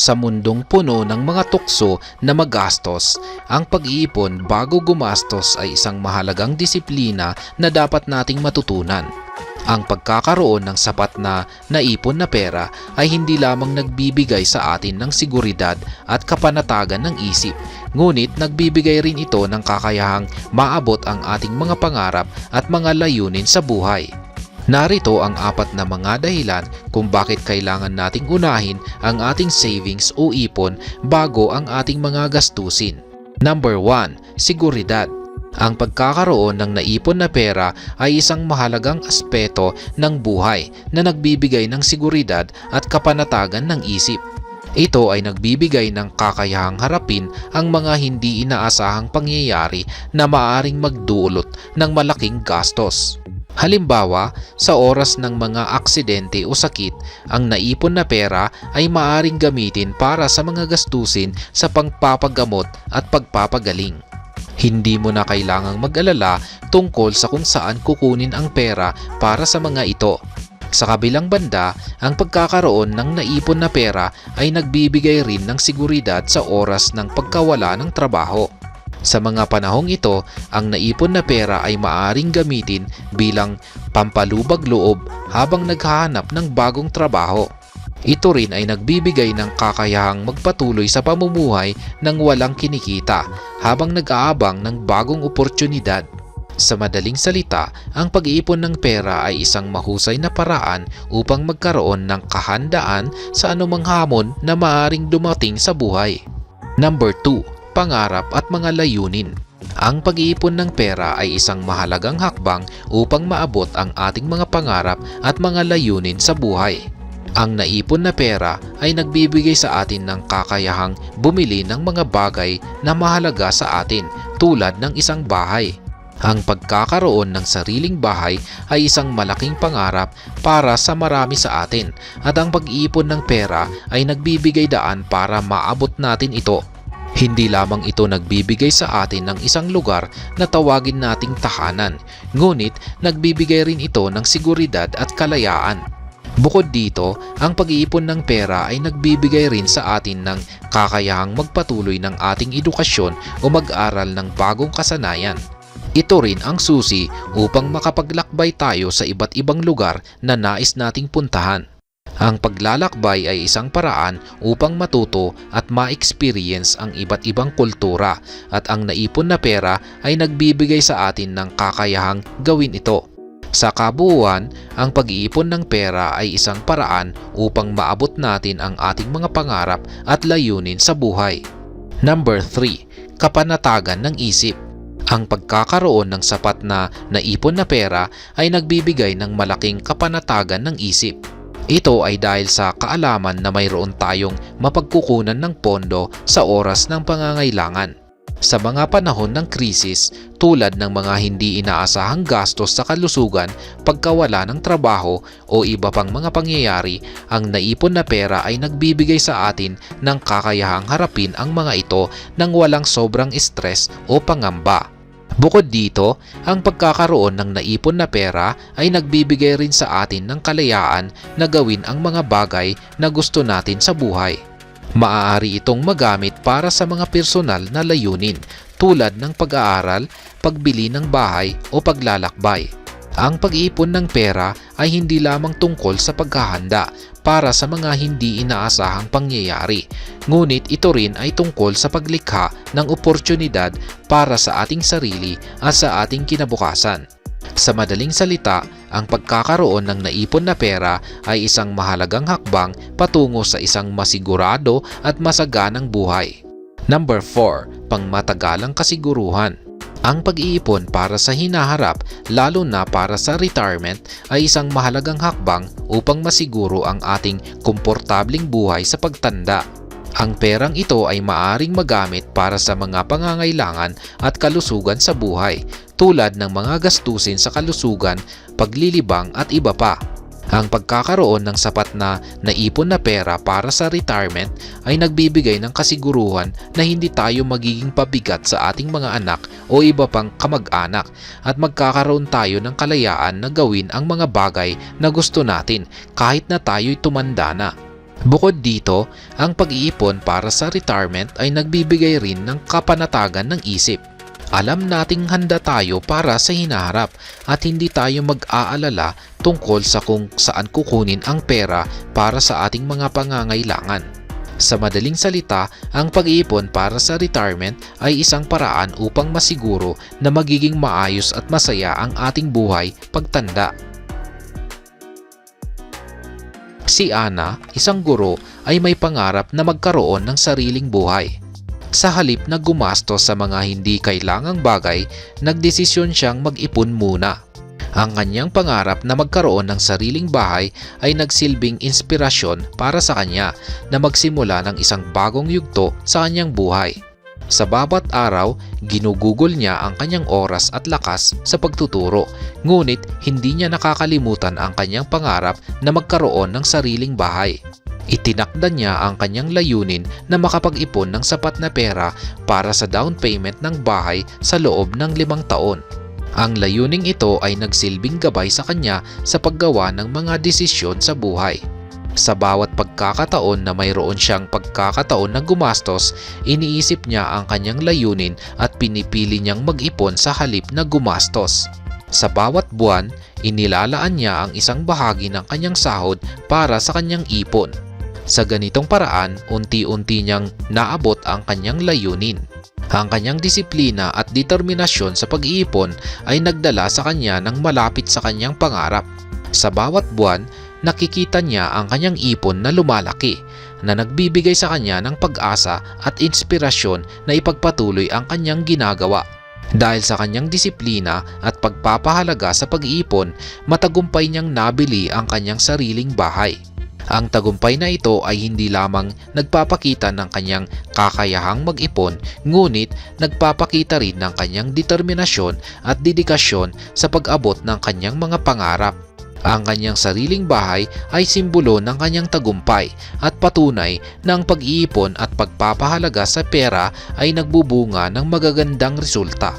Sa mundong puno ng mga tukso na magastos, ang pag-iipon bago gumastos ay isang mahalagang disiplina na dapat nating matutunan. Ang pagkakaroon ng sapat na naipon na pera ay hindi lamang nagbibigay sa atin ng seguridad at kapanatagan ng isip, ngunit nagbibigay rin ito ng kakayahang maabot ang ating mga pangarap at mga layunin sa buhay. Narito ang apat na mga dahilan kung bakit kailangan nating unahin ang ating savings o ipon bago ang ating mga gastusin. Number 1. Seguridad. Ang pagkakaroon ng naipon na pera ay isang mahalagang aspeto ng buhay na nagbibigay ng seguridad at kapanatagan ng isip. Ito ay nagbibigay ng kakayahang harapin ang mga hindi inaasahang pangyayari na maaring magdulot ng malaking gastos. Halimbawa, sa oras ng mga aksidente o sakit, ang naipon na pera ay maaring gamitin para sa mga gastusin sa pagpapagamot at pagpapagaling. Hindi mo na kailangang mag-alala tungkol sa kung saan kukunin ang pera para sa mga ito. Sa kabilang banda, ang pagkakaroon ng naipon na pera ay nagbibigay rin ng seguridad sa oras ng pagkawala ng trabaho. Sa mga panahong ito, ang naipon na pera ay maaring gamitin bilang pampalubag loob habang naghahanap ng bagong trabaho. Ito rin ay nagbibigay ng kakayahang magpatuloy sa pamumuhay ng walang kinikita habang nag-aabang ng bagong oportunidad. Sa madaling salita, ang pag-iipon ng pera ay isang mahusay na paraan upang magkaroon ng kahandaan sa anumang hamon na maaring dumating sa buhay. Number 2 pangarap at mga layunin. Ang pag-iipon ng pera ay isang mahalagang hakbang upang maabot ang ating mga pangarap at mga layunin sa buhay. Ang naipon na pera ay nagbibigay sa atin ng kakayahang bumili ng mga bagay na mahalaga sa atin tulad ng isang bahay. Ang pagkakaroon ng sariling bahay ay isang malaking pangarap para sa marami sa atin at ang pag-iipon ng pera ay nagbibigay daan para maabot natin ito hindi lamang ito nagbibigay sa atin ng isang lugar na tawagin nating tahanan, ngunit nagbibigay rin ito ng seguridad at kalayaan. Bukod dito, ang pag-iipon ng pera ay nagbibigay rin sa atin ng kakayahang magpatuloy ng ating edukasyon o mag-aral ng bagong kasanayan. Ito rin ang susi upang makapaglakbay tayo sa iba't ibang lugar na nais nating puntahan. Ang paglalakbay ay isang paraan upang matuto at ma-experience ang iba't ibang kultura at ang naipon na pera ay nagbibigay sa atin ng kakayahang gawin ito. Sa kabuuan, ang pag-iipon ng pera ay isang paraan upang maabot natin ang ating mga pangarap at layunin sa buhay. Number 3. Kapanatagan ng isip. Ang pagkakaroon ng sapat na naipon na pera ay nagbibigay ng malaking kapanatagan ng isip. Ito ay dahil sa kaalaman na mayroon tayong mapagkukunan ng pondo sa oras ng pangangailangan. Sa mga panahon ng krisis tulad ng mga hindi inaasahang gastos sa kalusugan, pagkawala ng trabaho o iba pang mga pangyayari, ang naipon na pera ay nagbibigay sa atin ng kakayahang harapin ang mga ito nang walang sobrang stress o pangamba. Bukod dito, ang pagkakaroon ng naipon na pera ay nagbibigay rin sa atin ng kalayaan na gawin ang mga bagay na gusto natin sa buhay. Maaari itong magamit para sa mga personal na layunin tulad ng pag-aaral, pagbili ng bahay o paglalakbay. Ang pag-iipon ng pera ay hindi lamang tungkol sa paghahanda para sa mga hindi inaasahang pangyayari, ngunit ito rin ay tungkol sa paglikha ng oportunidad para sa ating sarili at sa ating kinabukasan. Sa madaling salita, ang pagkakaroon ng naipon na pera ay isang mahalagang hakbang patungo sa isang masigurado at masaganang buhay. Number 4. Pangmatagalang kasiguruhan ang pag-iipon para sa hinaharap, lalo na para sa retirement, ay isang mahalagang hakbang upang masiguro ang ating komportabling buhay sa pagtanda. Ang perang ito ay maaring magamit para sa mga pangangailangan at kalusugan sa buhay, tulad ng mga gastusin sa kalusugan, paglilibang at iba pa. Ang pagkakaroon ng sapat na naipon na pera para sa retirement ay nagbibigay ng kasiguruhan na hindi tayo magiging pabigat sa ating mga anak o iba pang kamag-anak at magkakaroon tayo ng kalayaan na gawin ang mga bagay na gusto natin kahit na tayo'y tumanda na. Bukod dito, ang pag-iipon para sa retirement ay nagbibigay rin ng kapanatagan ng isip. Alam nating handa tayo para sa hinaharap at hindi tayo mag-aalala tungkol sa kung saan kukunin ang pera para sa ating mga pangangailangan. Sa madaling salita, ang pag-iipon para sa retirement ay isang paraan upang masiguro na magiging maayos at masaya ang ating buhay pagtanda. Si Ana, isang guro, ay may pangarap na magkaroon ng sariling buhay. Sa halip na gumastos sa mga hindi kailangang bagay, nagdesisyon siyang mag-ipon muna. Ang kanyang pangarap na magkaroon ng sariling bahay ay nagsilbing inspirasyon para sa kanya na magsimula ng isang bagong yugto sa kanyang buhay. Sa bawat araw, ginugugol niya ang kanyang oras at lakas sa pagtuturo, ngunit hindi niya nakakalimutan ang kanyang pangarap na magkaroon ng sariling bahay. Itinakda niya ang kanyang layunin na makapag-ipon ng sapat na pera para sa down payment ng bahay sa loob ng limang taon. Ang layuning ito ay nagsilbing gabay sa kanya sa paggawa ng mga desisyon sa buhay. Sa bawat pagkakataon na mayroon siyang pagkakataon na gumastos, iniisip niya ang kanyang layunin at pinipili niyang mag-ipon sa halip na gumastos. Sa bawat buwan, inilalaan niya ang isang bahagi ng kanyang sahod para sa kanyang ipon. Sa ganitong paraan, unti-unti niyang naabot ang kanyang layunin. Ang kanyang disiplina at determinasyon sa pag-iipon ay nagdala sa kanya ng malapit sa kanyang pangarap. Sa bawat buwan, nakikita niya ang kanyang ipon na lumalaki na nagbibigay sa kanya ng pag-asa at inspirasyon na ipagpatuloy ang kanyang ginagawa. Dahil sa kanyang disiplina at pagpapahalaga sa pag-iipon, matagumpay niyang nabili ang kanyang sariling bahay. Ang tagumpay na ito ay hindi lamang nagpapakita ng kanyang kakayahang mag-ipon, ngunit nagpapakita rin ng kanyang determinasyon at dedikasyon sa pag-abot ng kanyang mga pangarap. Ang kanyang sariling bahay ay simbolo ng kanyang tagumpay at patunay na ang pag-iipon at pagpapahalaga sa pera ay nagbubunga ng magagandang resulta.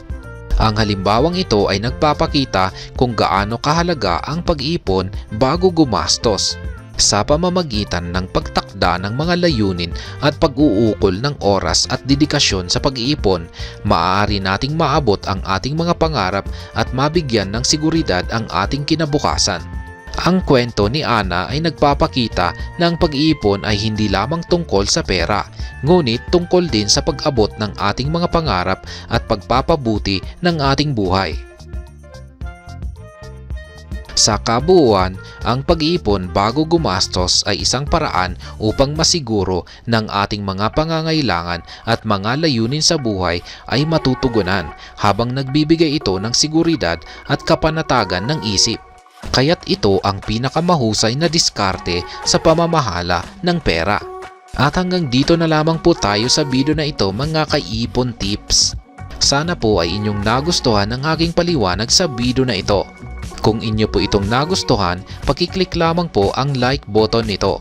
Ang halimbawang ito ay nagpapakita kung gaano kahalaga ang pag-iipon bago gumastos sa pamamagitan ng pagtakda ng mga layunin at pag-uukol ng oras at dedikasyon sa pag-iipon, maaari nating maabot ang ating mga pangarap at mabigyan ng seguridad ang ating kinabukasan. Ang kwento ni Ana ay nagpapakita na ang pag-iipon ay hindi lamang tungkol sa pera, ngunit tungkol din sa pag-abot ng ating mga pangarap at pagpapabuti ng ating buhay. Sa kabuuan, ang pag-iipon bago gumastos ay isang paraan upang masiguro ng ating mga pangangailangan at mga layunin sa buhay ay matutugunan habang nagbibigay ito ng seguridad at kapanatagan ng isip. Kaya't ito ang pinakamahusay na diskarte sa pamamahala ng pera. At hanggang dito na lamang po tayo sa video na ito mga kaipon tips. Sana po ay inyong nagustuhan ang aking paliwanag sa video na ito. Kung inyo po itong nagustuhan, pakiclick lamang po ang like button nito.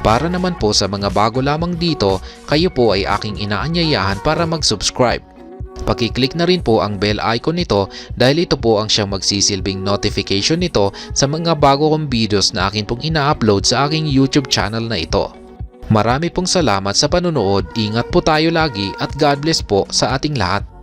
Para naman po sa mga bago lamang dito, kayo po ay aking inaanyayahan para mag-subscribe. Pakiclick na rin po ang bell icon nito dahil ito po ang siyang magsisilbing notification nito sa mga bago kong videos na akin pong ina-upload sa aking YouTube channel na ito. Marami pong salamat sa panonood, ingat po tayo lagi at God bless po sa ating lahat.